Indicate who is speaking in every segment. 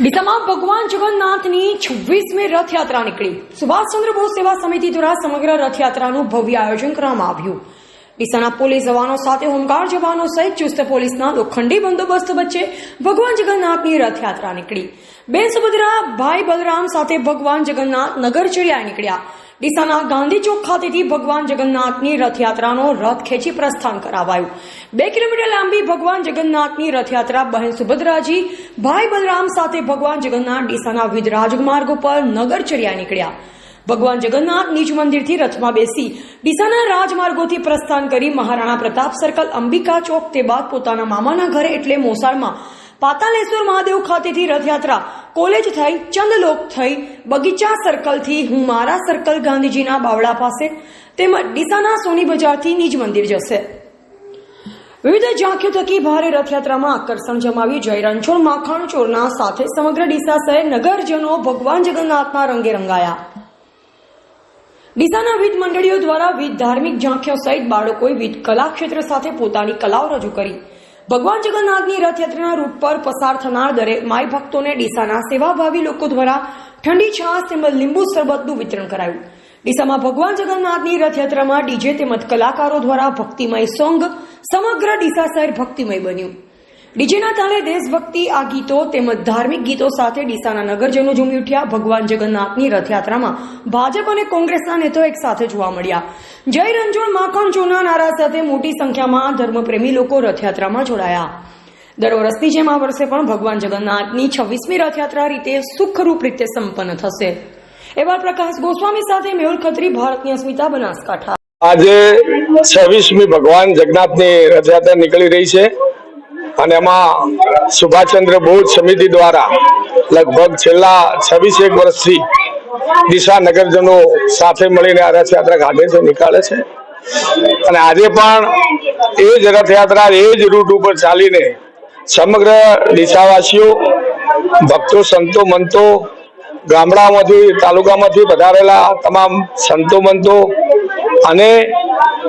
Speaker 1: ડીસામાં ભગવાન જગન્નાથની છવ્વીસમી રથયાત્રા નીકળી. સુભાષચંદ્ર બોઝ સેવા સમિતિ દ્વારા સમગ્ર રથયાત્રાનું ભવ્ય આયોજન કરવામાં આવ્યું. ડીસાના પોલીસ જવાનો સાથે હોમગાર્ડ જવાનો સહિત ચુસ્ત પોલીસના લોખંડી બંદોબસ્ત વચ્ચે ભગવાન જગન્નાથની રથયાત્રા નીકળી. બેન સુભદ્રા, ભાઈ બલરામ સાથે ભગવાન જગન્નાથ નગર ચડિયા નીકળ્યા. ડીસાના ગાંધી ચોક ખાતેથી ભગવાન જગન્નાથની રથયાત્રાનો રથ ખેંચી પ્રસ્થાન કરાવાયું. બે કિલોમીટર લાંબી ભગવાન જગન્નાથની રથયાત્રા બહેન સુભદ્રાજી, ભાઈ બલરામ સાથે ભગવાન જગન્નાથ ડીસાના વિવિધ રાજમાર્ગો ઉપર નગરચર્યા નીકળ્યા. ભગવાન જગન્નાથ નિજ મંદિરથી રથમાં બેસી ડીસાના રાજમાર્ગોથી પ્રસ્થાન કરી મહારાણા પ્રતાપ સર્કલ અંબિકા ચોક તે બાદ પોતાના મામાના ઘરે એટલે મોસાળમાં પાતાલેશ્વર મહાદેવ ખાતેથી રથયાત્રા. કોલેજ થઈ, ચંદલોક થઈ, બગીચા સર્કલથી હું મારા સર્કલ ગાંધીજીના બાવળા પાસે, તેમજ ડીસાના સોની બજારથી નિજ મંદિર જશે. વિવિધ ઝાંખીઓ થકી ભારે રથયાત્રામાં આકર્ષણ જમાવી જય રણછોડ માખણ ચોરના સાથે સમગ્ર ડીસા શહેર નગરજનો ભગવાન જગન્નાથના રંગે રંગાયા. ડીસાના વિવિધ મંડળીઓ દ્વારા વિવિધ ધાર્મિક ઝાંખીઓ સહિત બાળકોએ વિવિધ કલા ક્ષેત્ર સાથે પોતાની કલાઓ રજૂ કરી. ભગવાન જગન્નાથની રથયાત્રાના રૂટ પર પસાર થનાર દરેક માય ભક્તોને ડીસાના સેવાભાવી લોકો દ્વારા ઠંડી છાશ તેમજ લીંબુ શરબતનું વિતરણ કરાયું. ડીસામાં ભગવાન જગન્નાથની રથયાત્રામાં ડીજે તેમજ કલાકારો દ્વારા ભક્તિમય સોંગ સમગ્ર ડીસા શહેર ભક્તિમય બન્યું. ડીજેના તાલે દેશભક્તિ આ ગીતો તેમજ ધાર્મિક ગીતો સાથે ડીસાના નગરજનો ઝૂમી ઉઠ્યા. ભગવાન જગન્નાથની રથયાત્રામાં ભાજપ અને કોંગ્રેસના નેતાઓ એક સાથે જોવા મળ્યા. જય રંજોણ માખણ ચોના, નારા સાથે મોટી સંખ્યામાં ધર્મપ્રેમી લોકો રથયાત્રામાં જોડાયા. દર વર્ષની જેમ આ વર્ષે પણ ભગવાન જગન્નાથની છવ્વીસમી રથયાત્રા રીતે સુખરૂપ રીતે સંપન્ન થશે. એવા પ્રકાશ ગોસ્વામી સાથે મેહુલ ખત્રી, ભારતની અસ્મિતા બનાસકાંઠા.
Speaker 2: આજે છવ્વીસમી ભગવાન જગન્નાથની રથયાત્રા નીકળી રહી છે. અને એમાં સુભાષચંદ્ર બોઝ સમિતિ દ્વારા લગભગ છેલ્લા છવ્વીસ એક વર્ષથી દિશા નગરજનો સાથે મળીને આ રથયાત્રા કાઢે છે નીકાળે છે. અને આજે પણ એ જ રથયાત્રા એ જ રૂટ ઉપર ચાલીને સમગ્ર દિશાવાસીઓ, ભક્તો, સંતો, મંતો, ગામડામાંથી, તાલુકામાંથી પધારેલા તમામ સંતો, મંતો અને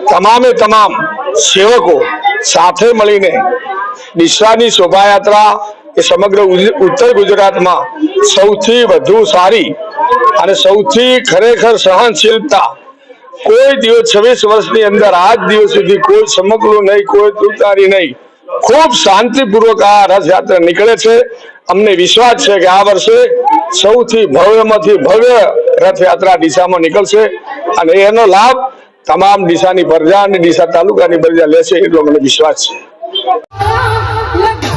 Speaker 2: તમામે તમામ સેવકો સાથે મળીને ડીસાની શોભાયાત્રા એ સમગ્ર ઉત્તર ગુજરાતમાં સૌથી વધુ સારી અને સૌથી ખરેખર સહનશીલતા કોઈ દિવસ છવ્વીસ વર્ષની અંદર આજ દિવસ સુધી કોઈ સમગ્ર નહીં, કોઈ તુતારી નહીં. ખૂબ શાંતિપૂર્વક આ રથયાત્રા નીકળે છે. અમને વિશ્વાસ છે કે આ વર્ષે સૌથી ભવ્યમાંથી ભવ્ય રથયાત્રા દિશામાં નીકળશે અને એનો લાભ તમામ દિશાની પ્રજા અને દિશા તાલુકાની પ્રજા લેશે એટલો મને વિશ્વાસ છે.
Speaker 3: Let's go.